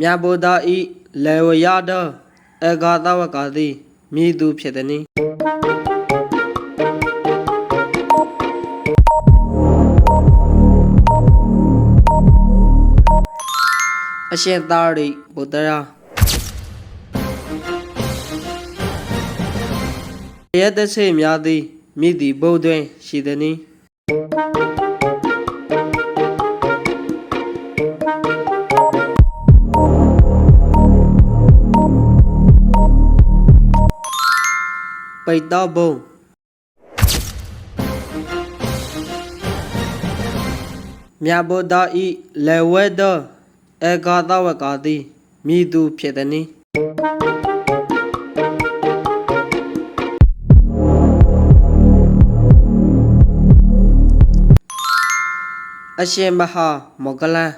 မြတ်ဗုဒ္ဓဤလေဝရတအဂါသဝကာတိမိသူဖြစ်သည်နိအရှင်သာရိပုတ္တရာယတဆေများသည်မိသည်ဘုဒ္ဓတွင်ရှိသည် ပိတ္တဘုံမြတ်ဗုဒ္ဓဤလေဝဲတအဂါသဝကာတိမိသူဖြစ်သည်နိအရှင်မဟာမောဂလန်